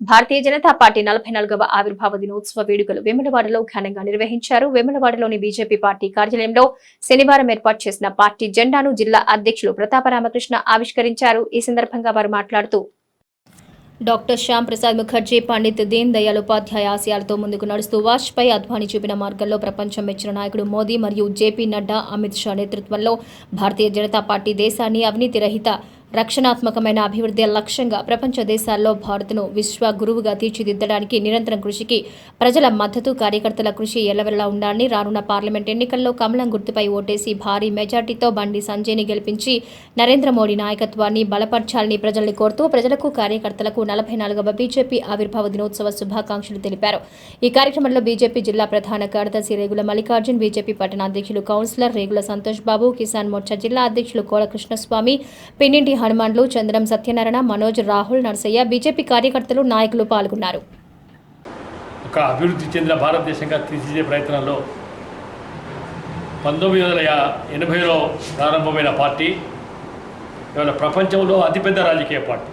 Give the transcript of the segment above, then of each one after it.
భారతీయ Janata party నలభై నాలుగవ ఆవిర్భావ దినోత్సవ వేడుకలు వెమ్మలవాడలో ఘనంగా నిర్వహించారు. వెమ్మలవాడలోని బీజేపీ పార్టీ కార్యాలయంలో శనివారం ఏర్పాటు చేసిన పార్టీ జెండాను జిల్లా అధ్యక్షులు ప్రతాప రామకృష్ణ ఆవిష్కరించారు. ఈ సందర్భంగా వారు మాట్లాడుతూ డాక్టర్ శ్యామ్ ప్రసాద్ ముఖర్జీ పండిత్ దీన్ దయాల్ ఉపాధ్యాయ ఆశయాలతో ముందుకు నడుస్తూ వాజ్పేయి అద్వానీ చూపిన మార్గంలో ప్రపంచం మెచ్చిన నాయకుడు మోదీ మరియు జేపీ నడ్డా అమిత్ షా నేతృత్వంలో భారతీయ జనతా పార్టీ దేశాన్ని అవినీతి రహిత రక్షణాత్మకమైన అభివృద్ధి లక్ష్యంగా ప్రపంచ దేశాల్లో భారత్ను విశ్వ గురువుగా తీర్చిదిద్దడానికి నిరంతరం కృషికి ప్రజల మద్దతు కార్యకర్తల కృషి ఎల్లవెల్లా ఉండాలని రానున్న పార్లమెంట్ ఎన్నికల్లో కమలం గుర్తుపై ఓటేసి భారీ మెజార్టీతో బండి సంజయ్ని గెలిపించి నరేంద్ర మోడీ నాయకత్వాన్ని బలపర్చాలని ప్రజల్ని కోరుతూ ప్రజలకు కార్యకర్తలకు నలభై నాలుగవ బీజేపీ ఆవిర్భావ దినోత్సవ శుభాకాంక్షలు తెలిపారు. ఈ కార్యక్రమంలో బీజేపీ జిల్లా ప్రధాన కార్యదర్శి రేగుల మల్లికార్జున్ బీజేపీ పట్టణ అధ్యక్షులు కౌన్సిలర్ రేగుల సంతోష్ బాబు కిసాన్ మోర్చా జిల్లా అధ్యక్షులు కోల కృష్ణస్వామి పిన్నింటి హనుమాన్లు చంద్రం సత్యనారాయణ మనోజ్ రాహుల్ నర్సయ్య బీజేపీ కార్యకర్తలు నాయకులు పాల్గొన్నారు. ఒక అభివృద్ధి చెందిన భారతదేశంగా తీర్చిదే ప్రయత్నంలో పంతొమ్మిది వందల ఎనభైలో ప్రారంభమైన పార్టీ ఇవాళ ప్రపంచంలో అతిపెద్ద రాజకీయ పార్టీ.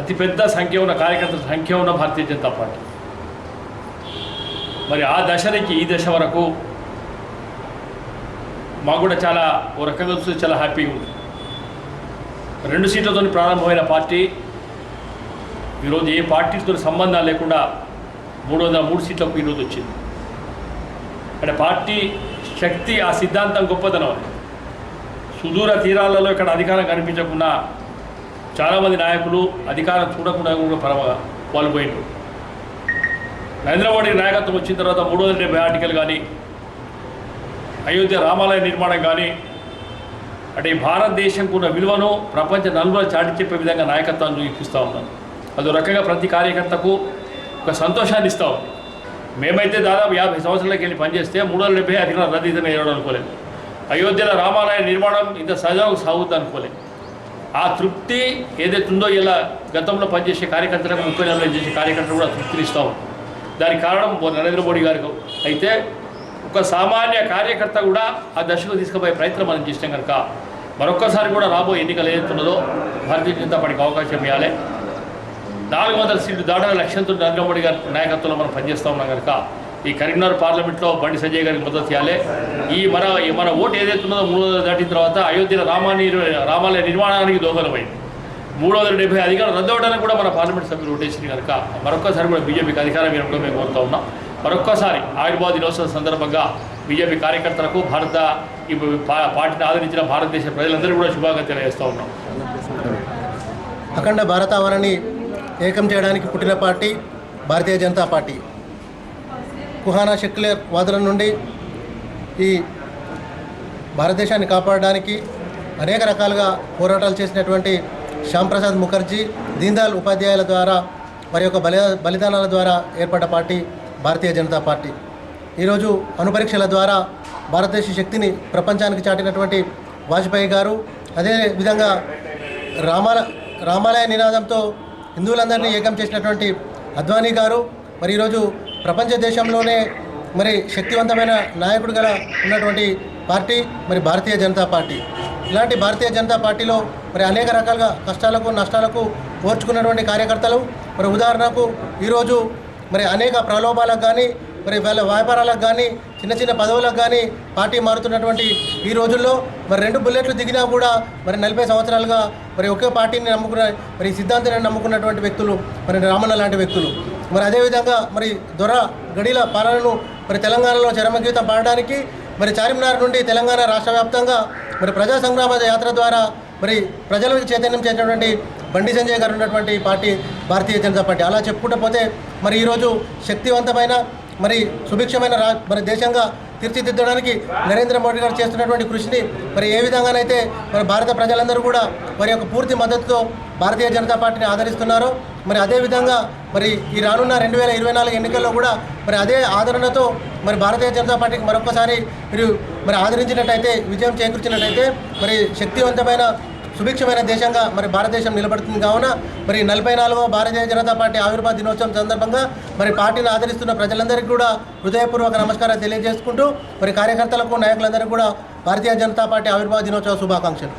అతిపెద్ద సంఖ్య ఉన్న కార్యకర్తల సంఖ్య ఉన్న భారతీయ జనతా పార్టీ. మరి ఆ దశ నుంచి ఈ దశ వరకు మాకు కూడా చాలా ఓ రకంగా చూస్తే చాలా హ్యాపీగా ఉంది. రెండు సీట్లతో ప్రారంభమైన పార్టీ. ఈరోజు ఏ పార్టీతో సంబంధాలు లేకుండా మూడు వందల మూడు సీట్లకు ఈరోజు వచ్చింది. అంటే పార్టీ శక్తి ఆ సిద్ధాంతం గొప్పతనం అది. సుదూర తీరాలలో ఇక్కడ అధికారం కనిపించకుండా చాలామంది నాయకులు అధికారం చూడకుండా కూడా పరమ వాళ్ళు పోయిండ్రు నరేంద్ర మోడీ నాయకత్వం వచ్చిన తర్వాత మూడు వందల డెబ్బై ఆర్టికల్ కానీ అయోధ్య రామాలయ నిర్మాణం కానీ అంటే ఈ భారతదేశంకు ఉన్న విలువను ప్రపంచ నలుగురు చాటి చెప్పే విధంగా నాయకత్వాన్ని చూపిస్తూ ఉన్నాను. అదో రకంగా ప్రతి కార్యకర్తకు ఒక సంతోషాన్ని ఇస్తూ ఉంది. మేమైతే దాదాపు యాభై సంవత్సరాలకి వెళ్ళి పనిచేస్తే మూడు వందల డెబ్బై అధికారులు రద్దీతనే వేయడం అనుకోలేదు. అయోధ్యలో రామాలయ నిర్మాణం ఇంత సజావుగా సాగుద్ది అనుకోలేదు. ఆ తృప్తి ఏదైతే ఉందో ఇలా గతంలో పనిచేసే కార్యకర్తలకు ముప్పై నెలలు చేసే కార్యకర్తలు కూడా తృప్తిని ఇస్తాం దానికి కారణం నరేంద్ర మోడీ గారికి అయితే ఒక సామాన్య కార్యకర్త కూడా ఆ దశకు తీసుకుపోయే ప్రయత్నం మనం చేసినాం కనుక మరొక్కసారి కూడా రాబోయే ఎన్నికలు ఏదైతున్నదో భారతీయ జనతా పార్టీకి అవకాశం ఇవ్వాలి. నాలుగు వందల సీట్లు దాటన లక్ష్యంతో నరేంద్ర మోడీ గారి నాయకత్వంలో మనం పనిచేస్తూ ఉన్నాం కనుక ఈ కరీంనగర్ పార్లమెంట్లో బండి సంజయ్ గారికి మద్దతు ఇవ్వాలి. ఈ మన మన ఓటు ఏదైతే ఉన్నదో మూడు వందలు దాటిన తర్వాత అయోధ్యలో రామాని రామాలయ నిర్మాణానికి దోహదమైంది. మూడు వందల డెబ్బై అధికారం రద్దు అవ్వడానికి కూడా మన పార్లమెంట్ సభ్యులు ఓటేసింది కనుక మరొక్కసారి కూడా బీజేపీకి అధికారం ఇవ్వడం మేము కోరుతా ఉన్నాం. మరొక్కసారి ఆయుర్వాద దినోత్సవం సందర్భంగా బీజేపీ కార్యకర్తలకు భారత ఈ పార్టీని ఆదరించిన భారతదేశ ప్రజలందరూ కూడా శుభాకాంక్షలు తెలియజేస్తూ ఉన్నాం. అఖండ భారతావరణి ఏకం చేయడానికి పుట్టిన పార్టీ భారతీయ జనతా పార్టీ. కుహానా సెక్యులర్ వాదుల నుండి ఈ భారతదేశాన్ని కాపాడడానికి అనేక రకాలుగా పోరాటాలు చేసినటువంటి శ్యామ్ ప్రసాద్ ముఖర్జీ దీన్దయాల్ ఉపాధ్యాయుల ద్వారా వారి యొక్క బలి బలిదానాల ద్వారా ఏర్పడ్డ పార్టీ భారతీయ జనతా పార్టీ. ఈరోజు అణుపరీక్షల ద్వారా భారతదేశ శక్తిని ప్రపంచానికి చాటినటువంటి వాజ్పేయి గారు అదే విధంగా రామాల రామాలయ నినాదంతో హిందువులందరినీ ఏకం చేసినటువంటి అద్వానీ గారు మరి ఈరోజు ప్రపంచ దేశంలోనే మరి శక్తివంతమైన నాయకుడు గల ఉన్నటువంటి పార్టీ మరి భారతీయ జనతా పార్టీ. ఇలాంటి భారతీయ జనతా పార్టీలో మరి అనేక రకాలుగా కష్టాలకు నష్టాలకు ఓర్చుకున్నటువంటి కార్యకర్తలు మరి ఉదాహరణకు ఈరోజు మరి అనేక ప్రలోభాలకు కానీ మరి వాళ్ళ వ్యాపారాలకు కానీ చిన్న చిన్న పదవులకు కానీ పార్టీ మారుతున్నటువంటి ఈ రోజుల్లో మరి రెండు బుల్లెట్లు దిగినా కూడా మరి నలభై సంవత్సరాలుగా మరి ఒకే పార్టీని నమ్ముకున్న మరి సిద్ధాంతాన్ని నమ్ముకున్నటువంటి వ్యక్తులు మరి రామన్న లాంటి వ్యక్తులు. మరి అదేవిధంగా మరి దొర గడిల పాలనను మరి తెలంగాణలో చరమగీతం పాడడానికి మరి చార్మినార్ నుండి తెలంగాణ రాష్ట్ర వ్యాప్తంగా మరి ప్రజా సంగ్రామ యాత్ర ద్వారా మరి ప్రజలకు చైతన్యం చేసినటువంటి బండి సంజయ్ గారు ఉన్నటువంటి పార్టీ భారతీయ జనతా పార్టీ. అలా చెప్పుకుంటూ పోతే మరి ఈరోజు శక్తివంతమైన మరి సుభిక్షమైన రా మరి దేశంగా తీర్చిదిద్దడానికి నరేంద్ర మోడీ గారు చేస్తున్నటువంటి కృషిని మరి ఏ విధంగానైతే మరి భారత ప్రజలందరూ కూడా వారి యొక్క పూర్తి మద్దతుతో భారతీయ జనతా పార్టీని ఆదరిస్తున్నారో మరి అదేవిధంగా మరి ఈ రానున్న రెండు వేల ఇరవై నాలుగు ఎన్నికల్లో కూడా మరి అదే ఆదరణతో మరి భారతీయ జనతా పార్టీకి మరొకసారి మీరు మరి ఆదరించినట్టయితే విజయం చేకూర్చినట్టయితే మరి శక్తివంతమైన సుభిక్షమైన దేశంగా మరి భారతదేశం నిలబడుతుంది కావున మరి నలభై నాలుగవ భారతీయ జనతా పార్టీ ఆవిర్భావ దినోత్సవం సందర్భంగా మరి పార్టీని ఆదరిస్తున్న ప్రజలందరికీ కూడా హృదయపూర్వక నమస్కారాలు తెలియజేసుకుంటూ మరి కార్యకర్తలకు నాయకులందరికీ కూడా భారతీయ జనతా పార్టీ ఆవిర్భావ దినోత్సవ శుభాకాంక్షలు.